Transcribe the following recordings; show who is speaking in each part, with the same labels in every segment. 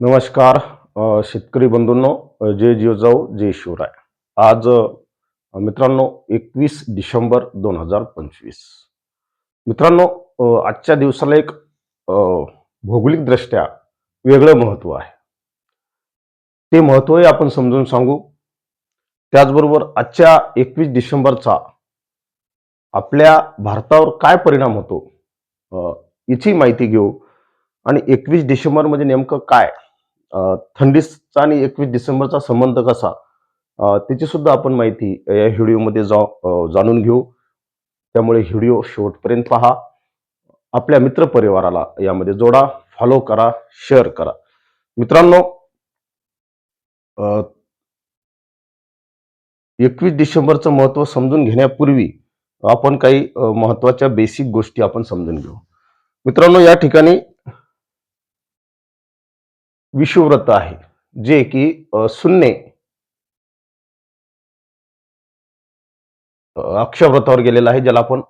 Speaker 1: नमस्कार शेतकरी बंधूंनो जय जिजाऊ जय शिवराय. आज मित्रांनो एकवीस डिसेंबर दोन हजार पंचवीस. मित्रांनो आजच्या दिवसाला एक अ, भौगोलिकदृष्ट्या वेगळं महत्त्व आहे. ते महत्त्वही आपण समजून सांगू. त्याचबरोबर आजच्या एकवीस डिसेंबरचा आपल्या भारतावर काय परिणाम होतो याची माहिती घेऊ. आणि एकवीस डिसेंबर म्हणजे नेमकं काय? थंडीचा आणि एकवीस डिसेंबरचा संबंध कसा? त्याची सुद्धा आपण माहिती या व्हिडिओमध्ये जा जाणून घेऊ. त्यामुळे व्हिडिओ शेवटपर्यंत पहा. आपल्या मित्रपरिवाराला यामध्ये जोडा फॉलो करा शेअर करा. मित्रांनो एकवीस डिसेंबरचं महत्त्व समजून घेण्यापूर्वी आपण काही महत्त्वाच्या महत्त्वाच्या बेसिक गोष्टी आपण समजून घेऊ. मित्रांनो या ठिकाणी विषुव्रत आहे जे की सुन्ने. अक्षव्रतावर गेलेलं आहे ज्याला आपण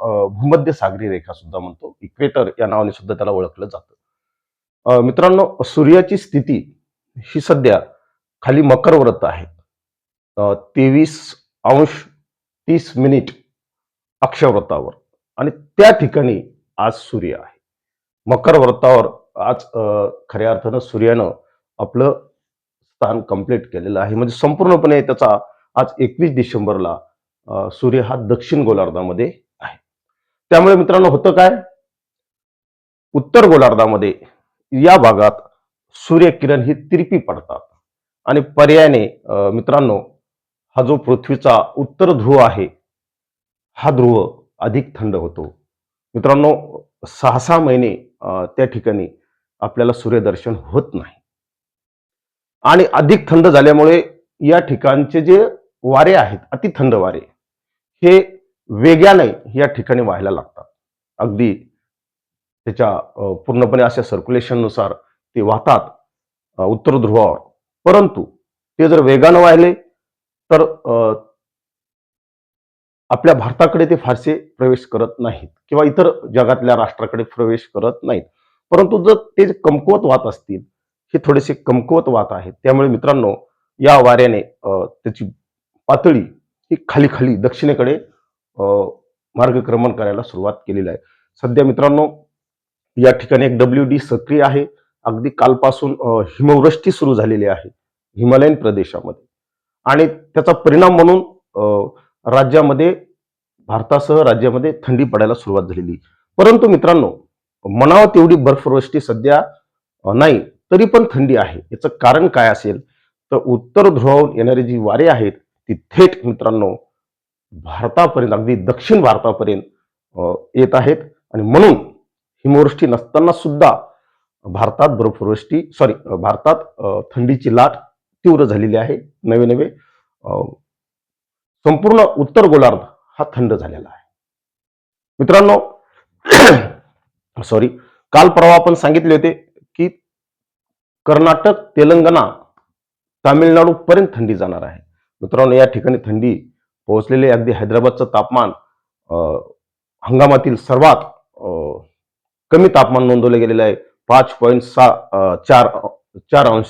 Speaker 1: भूमध्य सागरी रेखा सुद्धा म्हणतो. इक्वेटर या नावाने सुद्धा त्याला ओळखलं जातं. मित्रांनो सूर्याची स्थिती ही सध्या खाली मकर व्रत आहे. तेवीस अंश तीस मिनिट अक्षव्रतावर आणि त्या ठिकाणी आज सूर्य आहे. मकर व्रतावर आज खऱ्या अर्थानं सूर्यानं आपलं स्थान कंप्लीट केलेलं आहे. म्हणजे संपूर्णपणे त्याचा आज एकवीस डिसेंबरला सूर्य हा दक्षिण गोलार्धामध्ये आहे. त्यामुळे मित्रांनो होतं काय? उत्तर गोलार्धामध्ये या भागात सूर्यकिरण ही तिरपी पडतात. आणि पर्यायाने मित्रांनो हा जो पृथ्वीचा उत्तर ध्रुव आहे हा ध्रुव अधिक थंड होतो. मित्रांनो सहा सहा महिने त्या ठिकाणी आपल्याला सूर्यदर्शन होत नाही. आणि अधिक थंड झाल्यामुळे या ठिकाणचे जे वारे आहेत अति थंड वारे हे वेगाने या ठिकाणी व्हायला लागतात. अगदी त्याच्या पूर्णपणे अशा सर्क्युलेशननुसार ते वाहतात उत्तर ध्रुवावर. परंतु ते जर वेगानं वाहिले तर आपल्या भारताकडे ते फारसे प्रवेश करत नाहीत किंवा इतर जगातल्या राष्ट्राकडे प्रवेश करत नाहीत. परंतु जर ते कमकुवत वाहत असतील हे थोडेसे कमकुवत वाहत आहेत. त्यामुळे मित्रांनो या वाऱ्याने त्याची पातळी ही खाली खाली दक्षिणेकडे मार्गक्रमण करायला सुरुवात केलेली आहे. सध्या मित्रांनो या ठिकाणी एक डब्ल्यू डी सक्रिय आहे. अगदी कालपासून हिमवृष्टी सुरू झालेली आहे हिमालयन प्रदेशामध्ये. आणि त्याचा परिणाम म्हणून राज्यामध्ये भारतासह राज्यामध्ये थंडी पडायला सुरुवात झालेली. परंतु मित्रांनो म्हणावं तेवढी बर्फवृष्टी सध्या नाही. तरी पण थंडी आहे. याचं कारण काय असेल? तर उत्तर ध्रुवाहून येणारी जी वारे आहेत ती थेट मित्रांनो भारतापर्यंत अगदी दक्षिण भारतापर्यंत येत आहेत. आणि म्हणून हिमवृष्टी नसताना सुद्धा भारतात बर्फवृष्टी सॉरी भारतात थंडीची लाट तीव्र झालेली आहे. नवे नवे संपूर्ण उत्तर गोलार्ध हा थंड झालेला आहे. मित्रांनो सॉरी काल परवा आपण सांगितले होते कर्नाटक तेलंगणा तामिळनाडूपर्यंत थंडी जाणार आहे. मित्रांनो या ठिकाणी थंडी पोहोचलेली अगदी हैदराबादचं तापमान हंगामातील सर्वात कमी तापमान नोंदवलं गेलेलं आहे. पाच पॉईंट सहा चार चार अंश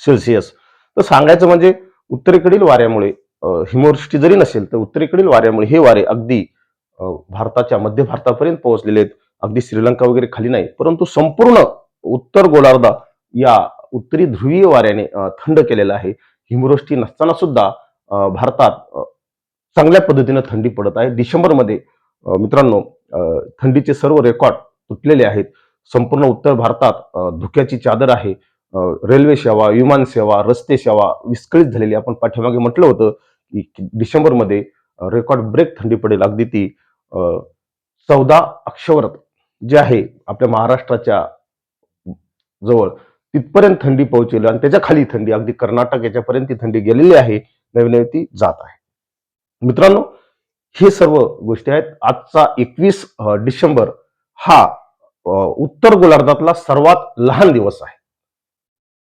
Speaker 1: सेल्सिअस. तर सांगायचं म्हणजे उत्तरेकडील वाऱ्यामुळे अ, हिमवृष्टी जरी नसेल तर उत्तरेकडील वाऱ्यामुळे हे वारे अगदी भारताच्या मध्य भारतापर्यंत पोहोचलेले आहेत. अगदी श्रीलंका वगैरे खाली नाही. परंतु संपूर्ण उत्तर गोलार्ध या उत्तरी ध्रुवीय वाऱ्याने थंड केलेलं आहे. हिमवृष्टी नसताना सुद्धा भारतात चांगल्या पद्धतीनं थंडी पडत आहे. डिसेंबरमध्ये मित्रांनो थंडीचे सर्व रेकॉर्ड तुटलेले आहेत. संपूर्ण उत्तर भारतात धुक्याची चादर आहे. रेल्वे सेवा विमान सेवा रस्ते सेवा विस्कळीत झालेली. आपण पाठीमागे म्हटलं होतं की की डिसेंबरमध्ये रेकॉर्ड ब्रेक थंडी पडेल. अगदी ती चौदा अक्षवरत जे आहे आपल्या महाराष्ट्राच्या जवळ. तिथपर्यंत थंडी पोहोचेल आणि त्याच्याखाली थंडी अगदी कर्नाटक याच्यापर्यंत ती थंडी गेलेली आहे नवीन नवीन ती जात आहे. मित्रांनो हे सर्व गोष्टी आहेत. आजचा एकवीस डिसेंबर हा उत्तर गोलार्धातला सर्वात लहान दिवस आहे.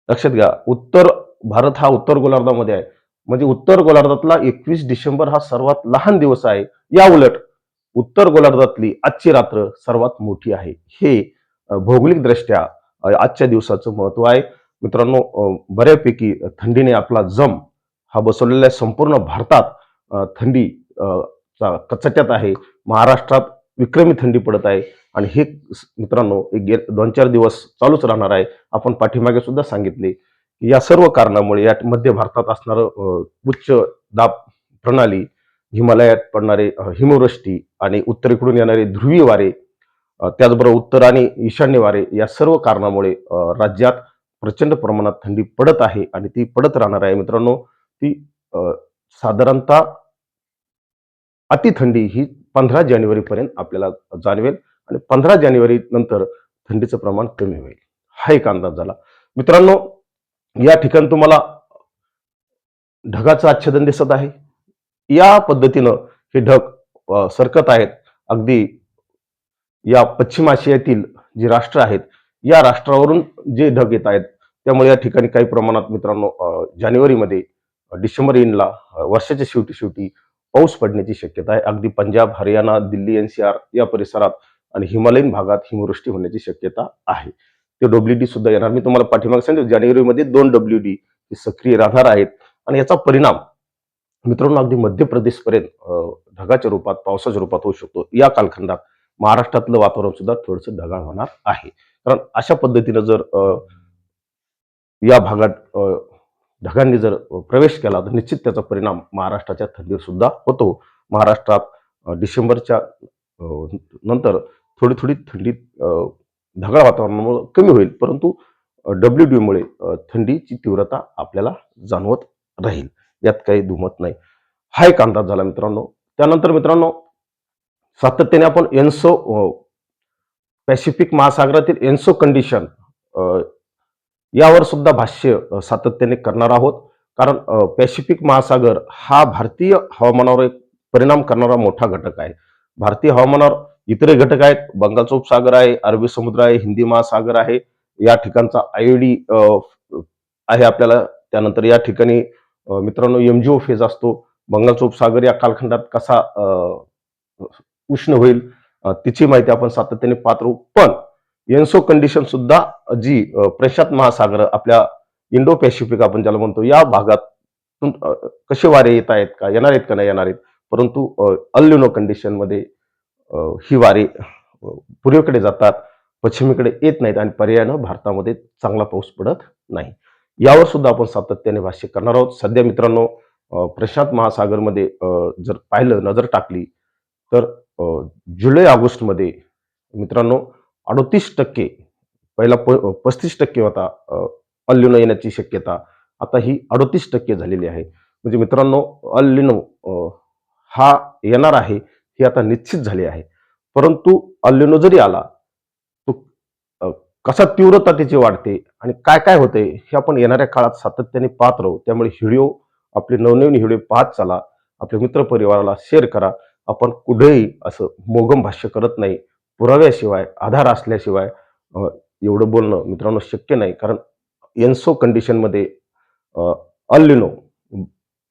Speaker 1: लक्षात घ्या उत्तर भारत हा उत्तर गोलार्धामध्ये आहे. म्हणजे उत्तर गोलार्धातला एकवीस डिसेंबर हा सर्वात लहान दिवस आहे. या उलट उत्तर गोलार्धातली आजची रात्र सर्वात मोठी आहे. हे भौगोलिक दृष्ट्या आजच्या दिवसाचं महत्त्व आहे. मित्रांनो बऱ्यापैकी थंडीने आपला जम हा बसवलेला आहे संपूर्ण भारतात थंडी चा कचट्यात आहे. महाराष्ट्रात विक्रमी थंडी पडत आहे. आणि हे मित्रांनो एक गे दोन चार दिवस चालूच राहणार आहे. आपण पाठीमागे सुद्धा सांगितले की या सर्व कारणामुळे या मध्य भारतात असणारं उच्च दाब प्रणाली हिमालयात पडणारे हिमवृष्टी आणि उत्तरेकडून येणारे ध्रुवीय वारे त्याचबरोबर उत्तर आणि ईशान्य वारे या सर्व कारणामुळे राज्यात प्रचंड प्रमाणात थंडी पडत आहे आणि ती पडत राहणार आहे. मित्रांनो ती साधारणतः साधारणतः अतिथंडी ही पंधरा जानेवारीपर्यंत आपल्याला जाणवेल आणि पंधरा जानेवारी नंतर थंडीचं प्रमाण कमी होईल. हा एक अंदाज झाला. मित्रांनो या ठिकाणी तुम्हाला ढगाचं आच्छादन दिसत आहे. या पद्धतीनं हे ढग सरकत आहेत. अगदी या पश्चिम आशियातील जी राष्ट्र आहेत या राष्ट्रावरून जे ढग येत आहेत त्यामुळे या ठिकाणी काही प्रमाणात मित्रांनो जानेवारीमध्ये डिसेंबर एंडला वर्षाच्या शेवटी शेवटी पाऊस पडण्याची शक्यता आहे. अगदी पंजाब हरियाणा दिल्ली एनसीआर या परिसरात आणि हिमालयीन भागात हिमवृष्टी होण्याची शक्यता आहे. ते डब्ल्यू डी सुद्धा येणार. मी तुम्हाला पाठीमागे सांगितलं जानेवारीमध्ये दोन डब्ल्यू डी सक्रिय राहणार आहेत आणि याचा परिणाम मित्रांनो अगदी मध्य प्रदेशपर्यंत ढगाच्या रूपात पावसाच्या रूपात होऊ शकतो. या कालखंडात महाराष्ट्रातलं वातावरण सुद्धा थोडंसं ढगाळ होणार आहे. कारण अशा पद्धतीनं जर या भागात ढगांनी जर प्रवेश केला तर निश्चित त्याचा परिणाम महाराष्ट्राच्या थंडीवर सुद्धा होतो. महाराष्ट्रात डिसेंबरच्या नंतर थोडी थोडी थंडी ढगाळ वातावरणामुळे कमी होईल. परंतु डब्ल्यू डीमुळे थंडीची तीव्रता आपल्याला जाणवत राहील. यात काही दुमत नाही. हा एक अंदाज झाला मित्रांनो. त्यानंतर मित्रांनो सातत्याने आपण एन्सो पॅसिफिक महासागरातील एन्सो कंडिशन यावर सुद्धा भाष्य सातत्याने करणार आहोत. कारण पॅसिफिक महासागर हा भारतीय हवामानावर एक परिणाम करणारा मोठा घटक आहे. भारतीय हवामानावर इतर घटक आहेत. बंगालचा उपसागर आहे अरबी समुद्र आहे हिंदी महासागर आहे. या ठिकाणचा आयडी आहे आपल्याला. त्यानंतर या ठिकाणी मित्रांनो एमजीओ फेज असतो. बंगालचा उपसागर या कालखंडात कसा उष्ण होईल. तिची माहिती आपण सातत्याने पाहत. राहू पण एन्सो कंडिशन सुद्धा जी प्रशांत महासागर आपल्या इंडो पॅसिफिक आपण ज्याला म्हणतो या भागात कसे वारे येत आहेत का येणार आहेत का नाही येणार आहेत? परंतु अल्युनो कंडिशनमध्ये ही वारे पूर्वेकडे जातात पश्चिमेकडे येत नाहीत आणि पर्यायानं भारतामध्ये चांगला पाऊस पडत नाही. यावर सुद्धा आपण सातत्याने भाष्य करणार आहोत. सध्या मित्रांनो प्रशांत महासागरमध्ये जर पाहिलं नजर टाकली तर जुलै ऑगस्टमध्ये मित्रांनो अडोतीस टक्के पहिला प पस्तीस टक्के होता अल्युनो येण्याची शक्यता. आता ही अडतीस टक्के झालेली आहे. म्हणजे मित्रांनो अल्युनो हा येणार आहे हे आता निश्चित झाले आहे. परंतु अल्युनो जरी आला तो कसा तीव्रता त्याची वाढते आणि काय काय होते हे आपण येणाऱ्या काळात सातत्याने पाहत राहू. त्यामुळे व्हिडिओ आपले नवनवीन व्हिडिओ पाहत चला. आपल्या मित्रपरिवाराला शेअर करा. आपण कुठेही असं मोगम भाष्य करत नाही पुराव्याशिवाय आधार असल्याशिवाय एवढं बोलणं मित्रांनो शक्य नाही. कारण एन्सो कंडिशनमध्ये अल्लिनो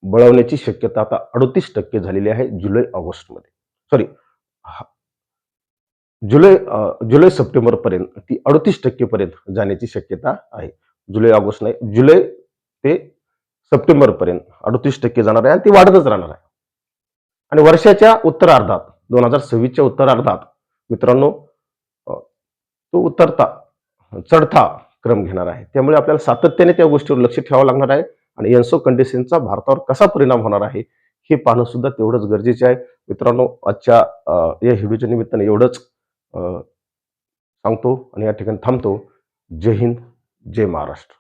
Speaker 1: बळवण्याची शक्यता आता अडतीस टक्के झालेली आहे जुलै ऑगस्टमध्ये सॉरी जुलै जुलै सप्टेंबरपर्यंत ती अडतीस टक्केपर्यंत जाण्याची शक्यता आहे. जुलै ऑगस्ट नाही जुलै ते सप्टेंबरपर्यंत अडतीस टक्के जाणार आहे आणि ती वाढतच राहणार आहे. आणि वर्षाच्या उत्तरार्धात दोन हजार सव्वीसच्या उत्तरार्धात मित्रांनो तो उतरता चढता क्रम घेणार आहे. त्यामुळे आपल्याला सातत्याने त्या गोष्टीवर लक्ष ठेवावं लागणार आहे आणि एन्सो कंडिशनचा भारतावर कसा परिणाम होणार आहे हे पाहणं सुद्धा तेवढंच गरजेचे आहे. मित्रांनो आजच्या या व्हिडिओच्या निमित्ताने एवढंच सांगतो आणि या ठिकाणी थांबतो. जय हिंद जय महाराष्ट्र.